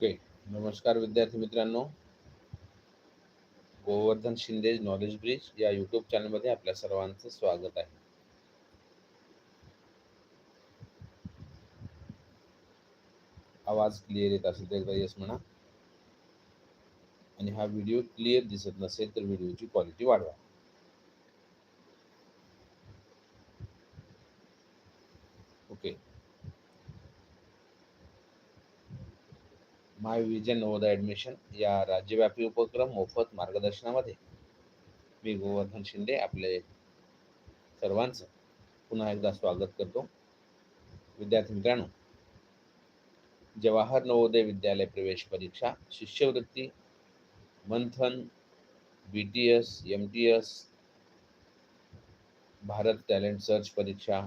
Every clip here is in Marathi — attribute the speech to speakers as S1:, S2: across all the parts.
S1: ओके नमस्कार विद्यार्थी मित्रांनो. गोवर्धन शिंदे नॉलेज ब्रिज या यूट्यूब चॅनलमध्ये आपल्या सर्वांचं स्वागत आहे. आवाज क्लिअर येत असेल तर एकदा येस म्हणा. आणि हा व्हिडिओ क्लिअर दिसत नसेल तर व्हिडिओची क्वालिटी वाढवा okay my vision Navodaya admission या राज्यव्यापी उपक्रम मोफत मार्गदर्शनामध्ये मी गोवर्धन शिंदे आपले सर्वांचं पुन्हा एकदा स्वागत करतो. विद्यार्थी मित्रांनो जवाहर नवोदय विद्यालय प्रवेश परीक्षा शिष्यवृत्ती Manthan B T S M T S Bharat talent search परीक्षा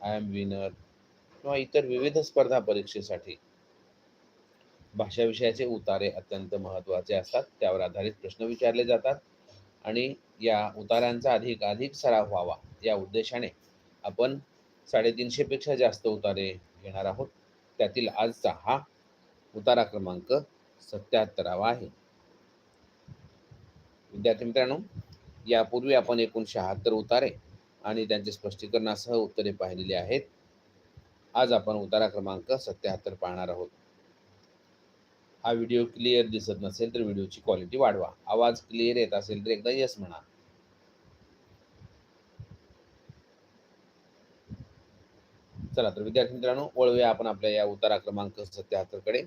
S1: आय एम विनर किंवा इतर विविध स्पर्धा परीक्षेसाठी भाषाविषयाचे उतारे अत्यंत महत्त्वाचे असतात. त्यावर आधारित प्रश्न विचारले जातात. आणि या उतारांचा अधिक अधिक सराव व्हावा या उद्देशाने आपण साडेतीनशेपेक्षा जास्त उतारे घेणार आहोत. त्यातील आजचा हा उतारा क्रमांक सत्याहत्तरावा आहे. विद्यार्थी मित्रांनो यापूर्वी आपण एकूण शहात्तर उतारे आणि त्यांचे स्पष्टीकरणासह उत्तरे पाहिलेली आहेत. आज आपण उतारा क्रमांक सत्याहत्तर पाहणार आहोत. हा व्हिडिओ क्लिअर दिसत नसेल तर व्हिडिओची क्वालिटी वाढवा. आवाज क्लिअर येत असेल तर एकदा यस म्हणा. चला तर विद्यार्थी मित्रांनो वळूया आपण आपल्या या उतारा क्रमांक सत्याहत्तरकडे.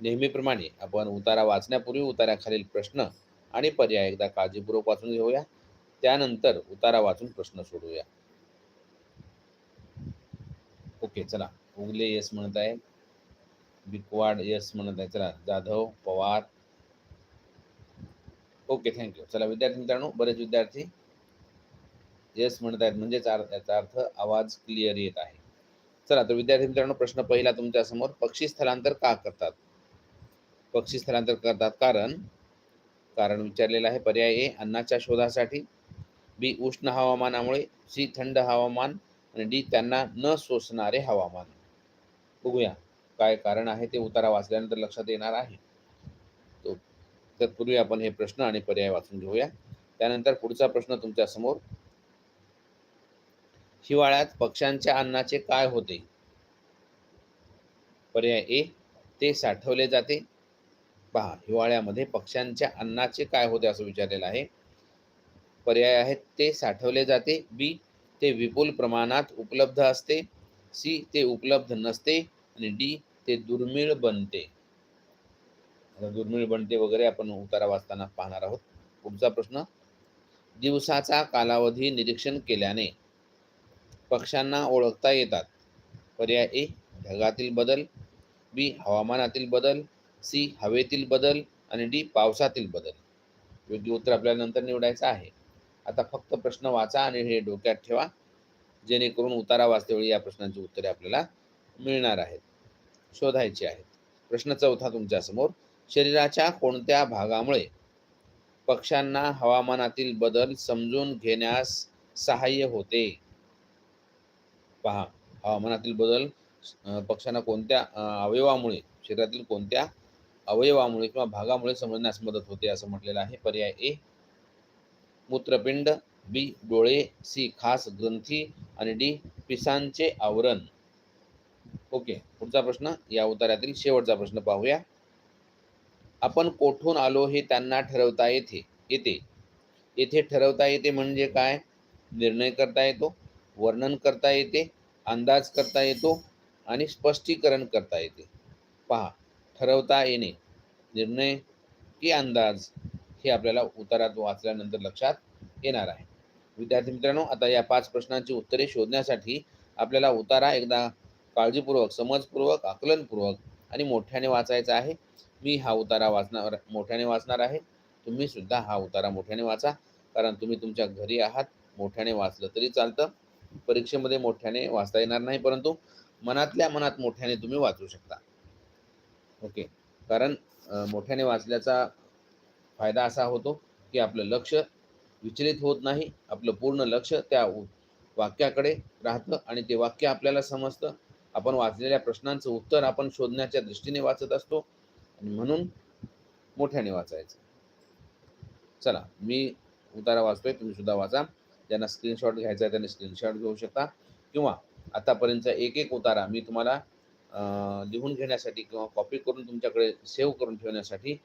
S1: नेहमीप्रमाणे आपण उतारा वाचण्यापूर्वी उताराखालील प्रश्न आणि पर्याय एकदा काळजीपूर्वक वाचून घेऊया. त्यानंतर उतारा वाचून प्रश्न सोडवूया ओके चला. उगले येस म्हणत आहे बिकवाड यस म्हणत आहे चला जाधव पवार. ओके थँक्यू चला विद्यार्थी मित्रांनो बरेच विद्यार्थी यस म्हणत आहेत. म्हणजेच याचा अर्थ आवाज क्लिअर येत आहे. चला तर विद्यार्थी मित्रांनो प्रश्न पहिला तुमच्यासमोर. पक्षी स्थलांतर का करतात? पक्षी स्थलांतर करतात कारण कारण विचारलेलं आहे पर्याय ए अन्नाच्या शोधासाठी बी उष्ण हवामानामुळे सी थंड हवामान आणि डी त्यांना न सोसणारे हवामान. बघूया. काय कारण आहे ते उतारा वाचल्यानंतर लक्षात येणार आहे. तो तत्पूर्वी आपण हे प्रश्न आणि पर्याय वाचून घेऊया. त्यानंतर पुढचा प्रश्न तुमच्यासमोर. हिवाळ्यात पक्ष्यांच्या अन्नाचे काय होते? पर्याय ए ते साठवले जाते. पहा हिवाळ्यामध्ये पक्ष्यांच्या अन्नाचे काय होते असं विचारलेलं आहे. पर्याय आहेत ते साठवले जाते. बी ते विपुल प्रमाणात उपलब्ध असते. सी ते उपलब्ध नसते. आणि डी ते दुर्मिळ बनते. दुर्मिळ बनते वगैरे आपण उतारा वाचताना पाहणार आहोत. पुढचा प्रश्न दिवसाचा कालावधी निरीक्षण केल्याने पक्ष्यांना ओळखता येतात. पर्याय ए ढगातील बदल बी हवामानातील बदल सी हवेतील बदल आणि डी पावसातील बदल. योग्य उत्तर आपल्याला नंतर निवडायचं आहे. आता फक्त प्रश्न वाचा आणि हे डोक्यात ठेवा. जेणेकरून उतारा वाचतेवेळी या प्रश्नांची उत्तरे आपल्याला मिळणार आहेत. शोधायचे आहेत. प्रश्न चौथा तुमच्यासमोर शरीराच्या कोणत्या भागामुळे पक्ष्यांना हवामानातील बदल समजून घेण्यास सहाय्य होते? पहा हवामानातील बदल पक्ष्यांना कोणत्या अवयवामुळे शरीरातील कोणत्या अवयवामुळे किंवा भागामुळे समजण्यास मदत होते असं म्हटलेलं आहे. पर्याय ए मूत्रपिंड बी डोळे सी खास ग्रंथी आणि डी पिसांचे आवरण. ओके पुढचा प्रश्न या उतार्यातील शेवटचा प्रश्न पाहूया. आपण कोठून आलो हे त्यांना ठरवता येते येते. येथे ठरवता येते म्हणजे काय? निर्णय करता येतो वर्णन करता येते अंदाज करता येतो आणि स्पष्टीकरण करता येते. पहा ठरवता येणे निर्णय की अंदाज हे आपल्याला उतारात वाचल्यानंतर लक्षात येणार आहे. विद्यार्थी मित्रांनो आता या पाच प्रश्नांची उत्तरे शोधण्यासाठी आपल्याला उतारा एकदा काळजीपूर्वक समजपूर्वक आकलनपूर्वक आणि मोठ्याने वाचायचा आहे. मी हा उतारा वाचणार मोठ्याने वाचणार आहे. तुम्ही सुद्धा हा उतारा मोठ्याने वाचा. कारण तुम्ही तुमच्या घरी आहात मोठ्याने वाचलं तरी चालतं. परीक्षेमध्ये मोठ्याने वाचता येणार नाही परंतु मनातल्या मनात मोठ्याने तुम्ही वाचू शकता. ओके. कारण मोठ्याने वाचल्याचा फायदा असा होतो की आपलं लक्ष विचलित होत नाही. आपलं पूर्ण लक्ष त्या वाक्याकडे राहतं आणि ते वाक्य आपल्याला समजतं. आपण वाचलेल्या प्रश्नांचं उत्तर आपण शोधण्याच्या दृष्टीने वाचत असतो. आणि म्हणून मोठ्याने वाचायचं. चला मी उतारा वाचतोय तुम्ही सुद्धा वाचा. ज्यांना स्क्रीनशॉट घ्यायचा आहे त्यांनी स्क्रीनशॉट घेऊ शकता. किंवा आतापर्यंतचा एक एक उतारा मी तुम्हाला लिहून घेण्यासाठी किंवा कॉपी करून तुमच्याकडे सेव्ह करून ठेवण्यासाठी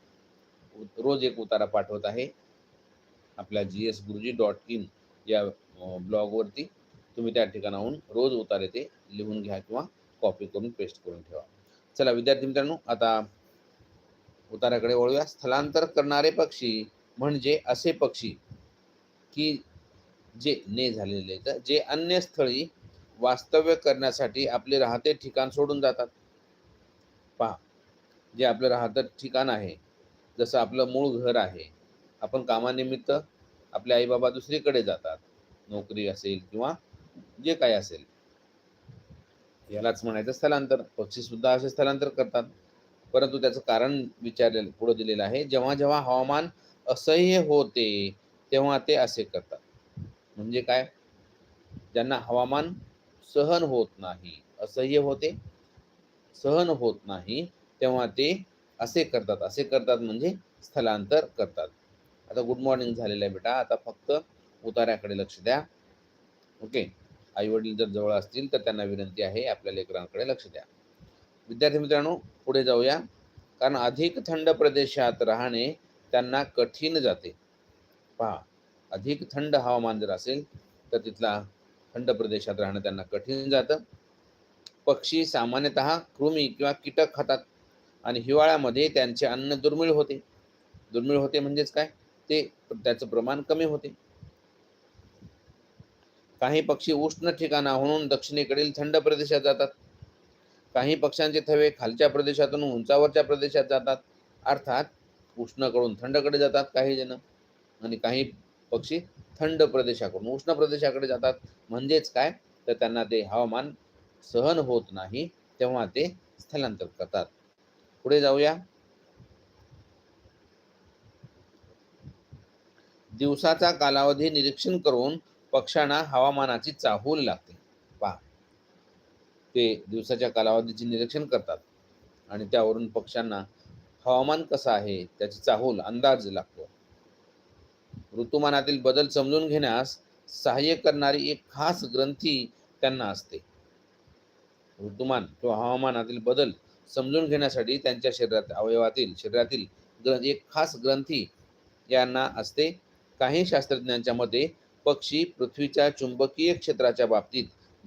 S1: रोज एक उतारा पाठवत आहे. आपल्या G S Guruji dot in या ब्लॉगवरती तुम्ही त्या ठिकाणाहून रोज उतारे ते लिहून घ्या किंवा कॉपी करून पेस्ट करून ठेवा. चला विद्यार्थी मित्रांनो आता उताराकडे वळूया. स्थलांतर करणारे पक्षी म्हणजे असे पक्षी की जे ने झालेले आहेत, जे अन्य स्थळी वास्तव्य करण्यासाठी आपले राहते ठिकाण सोडून जातात. पहा जे आपलं राहतं ठिकाण आहे जसं आपलं मूळ घर आहे आपण कामानिमित्त आपले आईबाबा दुसरीकडे जातात. नोकरी असेल किंवा जे काही असेल. यालाच म्हणायचं स्थलांतर. पक्षी सुद्धा असे स्थलांतर करतात. परंतु त्याचं कारण विचारलेलं पुढे दिलेलं आहे जेव्हा जेव्हा हवामान असह्य होते तेव्हा ते असे करतात. म्हणजे काय? ज्यांना हवामान सहन होत नाही असह्य होते सहन होत नाही तेव्हा ते असे करतात. असे करतात म्हणजे स्थलांतर करतात. आता गुड मॉर्निंग झालेलं आहे बेटा. आता फक्त उतार्याकडे लक्ष द्या. ओके आई वडील जर जवळ असतील तर त्यांना विनंती आहे आपल्या लेकरांकडे लक्ष द्या. विद्यार्थी मित्रांनो पुढे जाऊया. कारण अधिक थंड प्रदेशात राहणे त्यांना कठीण जाते. पहा अधिक थंड हवामान जर असेल तर तिथला थंड प्रदेशात राहणं त्यांना कठीण जातं. पक्षी सामान्यतः कृमी किंवा कीटक खातात आणि हिवाळ्यामध्ये त्यांचे अन्न दुर्मिळ होते. दुर्मिळ होते म्हणजेच काय? ते त्याचं प्रमाण कमी होते. काही पक्षी उष्ण ठिकाणाहून दक्षिणेकडील थंड प्रदेशात जातात. काही पक्ष्यांचे थवे खालच्या प्रदेशातून उंचावरच्या प्रदेशात जातात. अर्थात उष्णकडून थंडकडे जातात काही जण. आणि काही पक्षी थंड प्रदेशाकडून उष्ण प्रदेशाकडे जातात. म्हणजेच काय? तर त्यांना ते हवामान सहन होत नाही तेव्हा ते स्थलांतर करतात. पुढे जाऊया. दिवसाचा कालावधी निरीक्षण करून पक्ष्यांना हवामानाची चाहूल लागते. पहा. ते दिवसाच्या कालावधीचे निरीक्षण करतात आणि त्यावरून पक्ष्यांना हवामान कसं आहे त्याची चाहूल अंदाज लागतो. ऋतुमानातील बदल समजून घेण्यास सहाय्य करणारी एक खास ग्रंथी त्यांना असते. ऋतुमान किंवा हवामानातील बदल समजून घेण्यासाठी त्यांच्या शरीरात अवयवातील शरीरातील ग्र एक खास ग्रंथी यांना असते. काही शास्त्रज्ञांच्या मते पक्षी पृथ्वीच्या चुंबकीय क्षेत्राच्या बाबतीत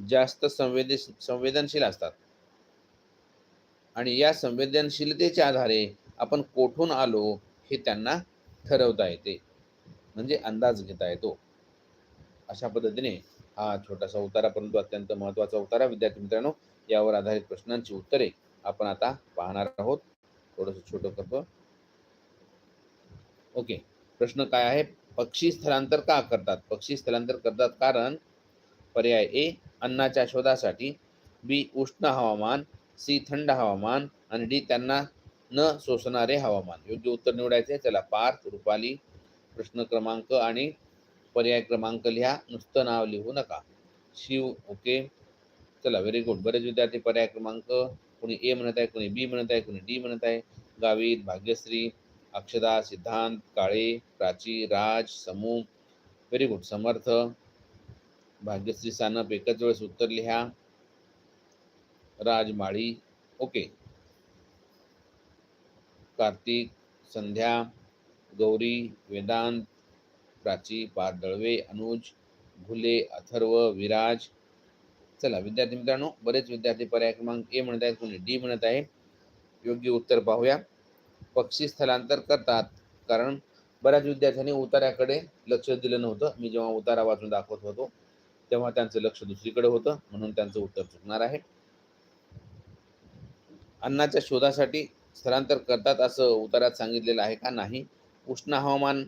S1: जास्त संवेदी संवेदनशील असतात. आणि या संवेदनशीलतेच्या आधारे आपण कोठून आलो हे त्यांना ठरवता येते. म्हणजे अंदाज घेता येतो. अशा पद्धतीने हा छोटासा उतारा परंतु अत्यंत महत्त्वाचा उतारा. विद्यार्थी मित्रांनो यावर आधारित प्रश्नांची उत्तरे आपण आता पाहणार आहोत. थोडंसं छोटं करतो. ओके. प्रश्न काय आहे? पक्षी स्थलांतर का करतात? पक्षी स्थलांतर करतात कारण पर्याय ए अन्नाच्या शोधासाठी बी उष्ण हवामान सी थंड हवामान आणि डी त्यांना न सोसणारे हवामान. योग्य उत्तर निवडायचे चला पार्थ रुपाली प्रश्न क्रमांक आणि पर्याय क्रमांक लिहा. नुसतं नाव लिहू नका. शिव ओके. चला व्हेरी गुड बरेच विद्यार्थी पर्याय क्रमांक कोणी ए म्हणत आहे कोणी बी म्हणत आहे कोणी डी म्हणत आहे. गावित भाग्यश्री अक्षदा सिद्धांत काळे प्राची राज समू. Very good Samarth. Bhagyashree Sanap एकच वेळेस उत्तर लिहा. राजमाळी. ओके कार्तिक संध्या गौरी वेदांत प्राची पार दळवे अनुज घुले अथर्व विराज. चला विद्यार्थी मित्रांनो बरेच विद्यार्थी पर्याय क्रमांक ए म्हणत आहेत कोणी डी म्हणत आहे. योग्य उत्तर पाहूया. पक्षी स्थलांतर करतात. कारण बऱ्याच विद्यार्थ्यांनी उतार्याकडे लक्ष दिलं नव्हतं. मी जेव्हा उतारा वाचून दाखवत होतो तेव्हा त्यांचं लक्ष दुसरीकडे होतं. म्हणून त्यांचं उत्तर चुकणार आहे. अन्नाच्या शोधासाठी स्थलांतर करतात असं उतारात सांगितलेलं आहे का नाही? उष्ण हवामान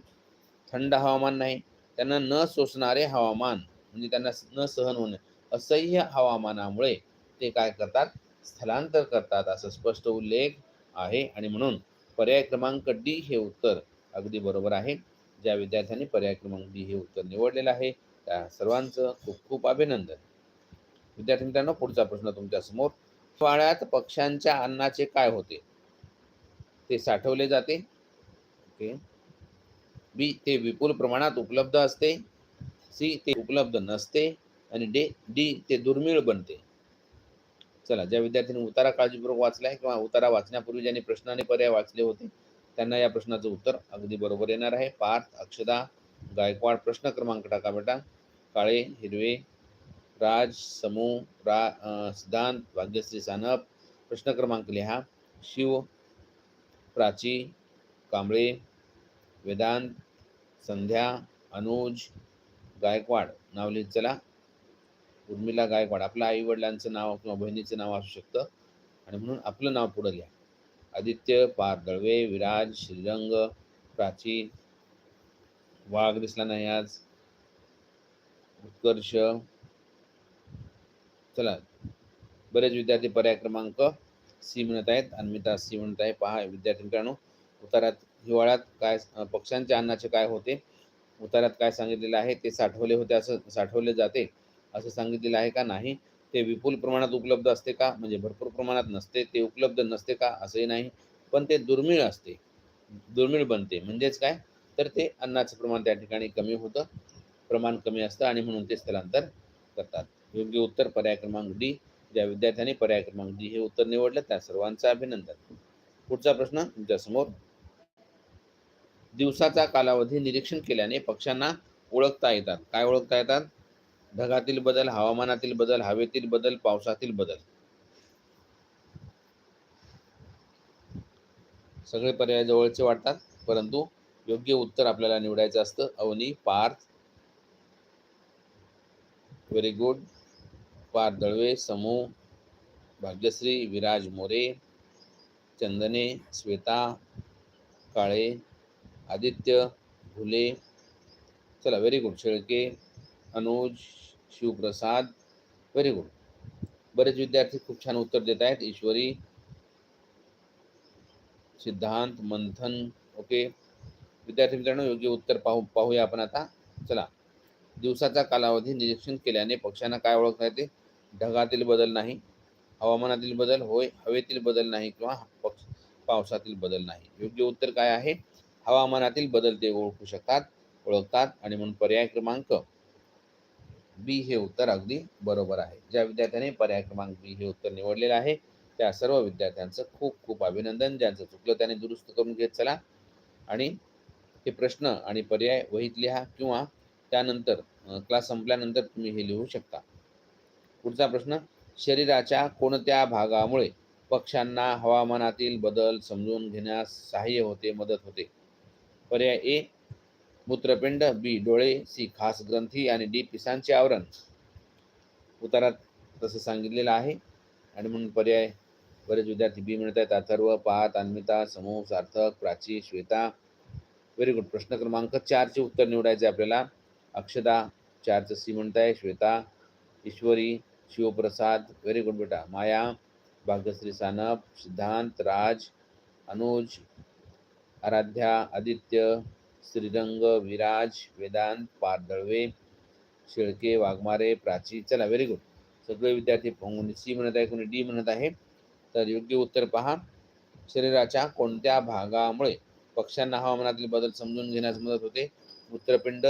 S1: थंड हवामान नाही. त्यांना न सोसणारे हवामान म्हणजे त्यांना न सहन होणे असह्य हवामानामुळे ते काय करतात? स्थलांतर करतात असं स्पष्ट उल्लेख आहे. आणि म्हणून पर्याय क्रमांक डी हे उत्तर अगदी बरोबर आहे. ज्या विद्यार्थ्यांनी पर्याय क्रमांक डी हे उत्तर निवडलेलं आहे त्या सर्वांचं खूप खूप अभिनंदन. विद्यार्थी मित्रांनो पुढचा प्रश्न तुमच्यासमोर हिवाळ्यात पक्ष्यांच्या अन्नाचे काय होते? ते साठवले जाते. ओके. बी ते विपुल प्रमाणात उपलब्ध असते. सी ते उपलब्ध नसते. आणि डे डी ते दुर्मिळ बनते. चला ज्या विद्यार्थ्यांनी उतारा काळजीपूर्वक वाचला आहे किंवा उतारा वाचण्यापूर्वी ज्यांनी प्रश्न आणि पर्याय वाचले होते त्यांना या प्रश्नाचं उत्तर अगदी बरोबर येणार आहे. पार्थ अक्षदा गायकवाड प्रश्न क्रमांक टाका बेटा. काळे हिरवे राज समूह रा सिद्धांत भाग्यश्री सानप. प्रश्न क्रमांक लिहा. शिव प्राची कांबळे वेदांत संध्या अनुज गायकवाड. नाव लिहित चला. उर्मिला गायकवाड आपल्या आई वडिलांचं नाव किंवा बहिणीचं नाव असू शकतं. आणि म्हणून आपलं नाव पुढं घ्या. आदित्य पार दळवे विराज श्रीरंग प्राची वाघ दिसला नाही आज. उत्कर्ष. चला बरेच विद्यार्थी पर्याय क्रमांक सी म्हणत आहेत. अन्मिता सी म्हणत आहे. पहा विद्यार्थी मित्रांनो उतारात हिवाळ्यात काय पक्ष्यांच्या अन्नाचे काय होते? उतारात काय सांगितलेलं आहे? ते साठवले होते असं साठवले जाते. असं सांगितलेलं आहे का नाही? ते विपुल प्रमाणात उपलब्ध असते का? म्हणजे भरपूर प्रमाणात नसते ते उपलब्ध नसते का? असंही नाही. पण ते दुर्मिळ असते. दुर्मिळ बनते. म्हणजेच काय? तर ते अन्नाचं प्रमाण त्या ठिकाणी कमी होतं. प्रमाण कमी असतं आणि म्हणून ते स्थलांतर करतात. योग्य उत्तर पर्याय क्रमांक डी. ज्या विद्यार्थ्यांनी पर्याय क्रमांक डी हे उत्तर निवडलं त्या सर्वांचं अभिनंदन. पुढचा प्रश्न तुमच्यासमोर दिवसाचा कालावधी निरीक्षण केल्याने पक्ष्यांना ओळखता येतात. काय ओळखता येतात? ढगातील बदल हवामानातील बदल हवेतील बदल पावसातील बदल. सगळे पर्याय जवळचे वाटतात परंतु योग्य उत्तर आपल्याला निवडायचं असतं. अवनी पार्थ. व्हेरी गुड पार्थ दळवे समूह भाग्यश्री विराज मोरे चंदने श्वेता काळे आदित्य भुले. चला very good Shelke. Anuj Shivprasad very good बरेच विद्यार्थी खूप छान उत्तर देत आहेत. ईश्वरी सिद्धांत मंथन ओके विद्यार्थी मित्रांनो योग्य उत्तर पाहू पाहूया आपण आता. चला. दिवसाचा कालावधी निरीक्षण केल्याने पक्ष्यांना काय ओळखता येते? ढगातील बदल नाही हवामानातील बदल होय हवेतील बदल नाही किंवा पक्ष पावसातील बदल नाही. योग्य उत्तर काय आहे? हवामानातील बदल ते ओळखू शकतात ओळखतात आणि म्हणून पर्याय क्रमांक बी हे उत्तर अगदी बरोबर आहे. ज्या विद्यार्थ्याने पर्याय क्रमांक बी हे उत्तर निवडलेलं आहे त्या सर्व विद्यार्थ्यांचं खूप खूप अभिनंदन. ज्यांचं चुकलं त्याने दुरुस्त करून घेत चला. आणि हे प्रश्न आणि पर्याय वहीत लिहा किंवा त्यानंतर क्लास संपल्यानंतर तुम्ही हे लिहू शकता. पुढचा प्रश्न शरीराच्या कोणत्या भागामुळे पक्ष्यांना हवामानातील बदल समजून घेण्यास सहाय्य होते मदत होते? पर्याय ए मूत्रपिंड बी डोळे सी खास ग्रंथी आणि डी पिसांचे आवरण. उतारात तसं सांगितलेलं आहे. आणि म्हणून पर्याय बरेच विद्यार्थी बी म्हणत आहेत अथर्व पात अन्मिता समूह सार्थक प्राची श्वेता. व्हेरी गुड प्रश्न क्रमांक चारचे उत्तर निवडायचे आपल्याला. अक्षदा चारचं सी म्हणत आहे श्वेता ईश्वरी शिवप्रसाद. व्हेरी गुड बेटा. माया भाग्यश्री सानप सिद्धांत राज अनुज आराध्या आदित्य श्रीरंग विराज वेदांत पारदळवे शेळके वाघमारे प्राची चला व्हेरी गुड सगळे विद्यार्थी कोणी सी म्हणत आहे कोणी डी म्हणत आहे तर योग्य उत्तर पहा. शरीराच्या कोणत्या भागामुळे पक्ष्यांना हवामानातील बदल समजून घेण्यास मदत होते? मूत्रपिंड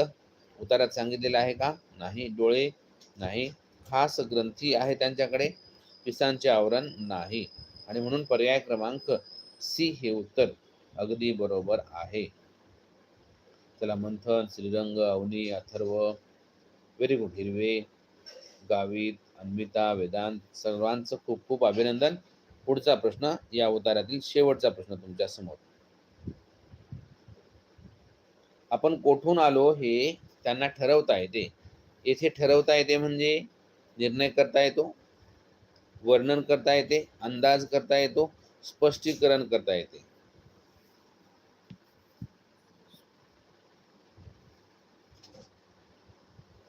S1: उतारात सांगितलेलं आहे का? नाही. डोळे नाही. खास ग्रंथी आहे त्यांच्याकडे? पिसांचे आवरण नाही. आणि म्हणून पर्याय क्रमांक सी हे उत्तर अगदी बरोबर आहे. त्याला मंथन श्रीरंग अवनी अथर्व व्हेरी गुड हिरवे गावित अन्विता वेदांत सर्वांचं खूप खूप अभिनंदन. पुढचा प्रश्न या उतारातील शेवटचा प्रश्न तुमच्यासमोर. आपण कोठून आलो हे त्यांना ठरवता येते. येथे ठरवता येते म्हणजे निर्णय करता येतो वर्णन करता येते अंदाज करता येतो स्पष्टीकरण करता येते.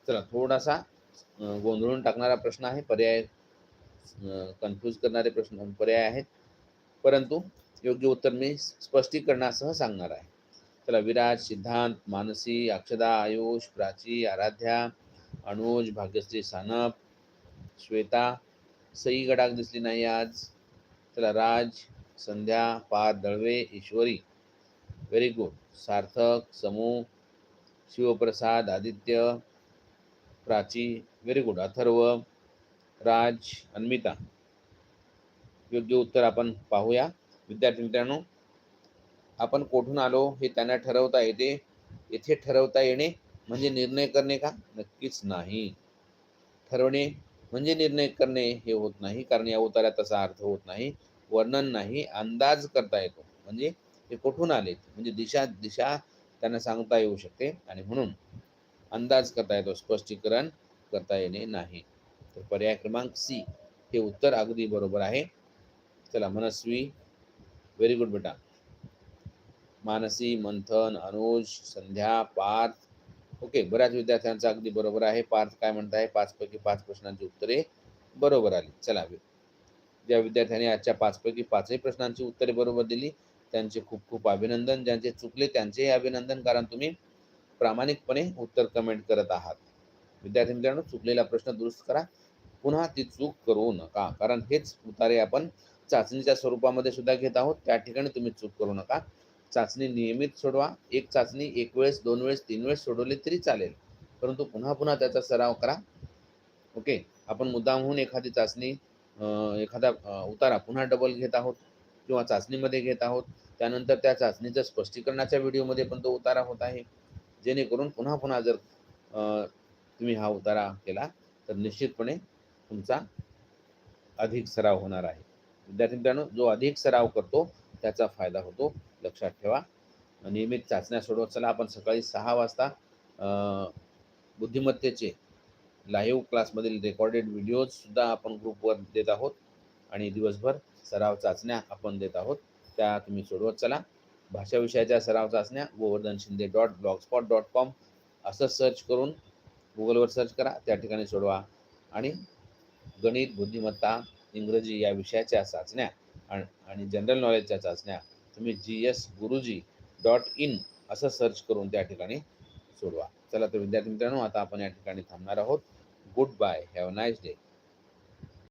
S1: चला थोडासा गोंधळून टाकणारा प्रश्न आहे पर्याय कन्फ्यूज करणारे प्रश्न पर्याय आहेत. परंतु योग्य उत्तर मी स्पष्टीकरणासह सांगणार आहे. चला विराज सिद्धांत मानसी अक्षदा आयुष प्राची आराध्या अनुज भाग्यश्री सानप श्वेता सई गडाक दिसली नाही आज. चला राज संध्या पार दळवे ईश्वरी. व्हेरी गुड सार्थक समूह शिवप्रसाद आदित्य प्राची व्हेरी गुड अथर्व राज अन्मिता योग्य उत्तर आपण पाहूया. विद्यार्थी मित्रांनो आपण कोठून आलो हे त्यांना ठरवता येते. येथे ठरवता येणे म्हणजे निर्णय करणे का? नक्कीच नाही. ठरवणे म्हणजे निर्णय करणे हे होत नाही कारण या उतारा तसा अर्थ होत नाही. वर्णन नाही अंदाज करता येतो. म्हणजे ते कुठून आलेत? म्हणजे दिशा दिशा त्यांना सांगता येऊ शकते. आणि म्हणून अंदाज करता येतो स्पष्टीकरण करता येणे नाही. तर पर्याय क्रमांक सी हे उत्तर अगदी बरोबर आहे. चला मनस्वी. व्हेरी गुड बेटा. मानसी मंथन अनुज संध्या पार्थ. ओके बऱ्याच विद्यार्थ्यांचा अगदी बरोबर आहे. पार्थ काय म्हणत आहे पाचपैकी पाच प्रश्नांची उत्तरे बरोबर आली. चला ज्या विद्यार्थ्यांनी आजच्या पाचपैकी पाचही प्रश्नांची उत्तरे बरोबर दिली त्यांचे खूप खूप अभिनंदन. ज्यांचे चुकले त्यांचेही अभिनंदन. कारण तुम्ही प्रामाणिकपणे उत्तर कमेंट करत आहात. विद्यार्थी मित्रांनो चुकलेला प्रश्न दुरुस्त करा. पुन्हा ती चूक करू नका. कारण हेच उतारे आपण चाचणीच्या स्वरूपामध्ये सुद्धा घेत आहोत. त्या ठिकाणी तुम्ही चूक करू नका. चाचणी नियमित सोडवा. एक चाचणी एक वेळेस दोन वेळेस तीन वेळेस सोडवली तरी चालेल. परंतु पुन्हा पुन्हा त्याचा सराव करा. ओके आपण मुद्दामहून एखादी चाचणी एखादा उतारा पुन्हा डबल घेत आहोत किंवा चाचणीमध्ये घेत आहोत. त्यानंतर त्या चाचणीच्या स्पष्टीकरणाच्या व्हिडिओमध्ये पण तो उतारा होत आहे. जेणेकरून पुन्हा पुन्हा जर तुम्ही हा उतारा केला तर निश्चितपणे तुमचा अधिक सराव होणार आहे. विद्यार्थी मित्रांनो जो अधिक सराव करतो त्याचा फायदा होतो. लक्षात ठेवा. नियमित चाचण्या सोडवत चला. आपण सकाळी सहा वाजता बुद्धिमत्तेचे लाईव्ह क्लासमधील रेकॉर्डेड व्हिडिओजसुद्धा आपण ग्रुपवर देत आहोत. आणि दिवसभर सराव चाचण्या आपण देत आहोत. त्या तुम्ही सोडवत चला. भाषा विषयाच्या सराव चाचण्या Govardhan Shinde dot blogspot dot com असं सर्च करून गुगलवर सर्च करा. त्या ठिकाणी सोडवा. आणि गणित बुद्धिमत्ता इंग्रजी या विषयाच्या चाचण्या आणि जनरल नॉलेजच्या चाचण्या तुम्ही G S Guruji dot in असं सर्च करून त्या ठिकाणी सोडवा. चला तर विद्यार्थी मित्रांनो आता आपण या ठिकाणी थांबणार आहोत. Good bye have nice day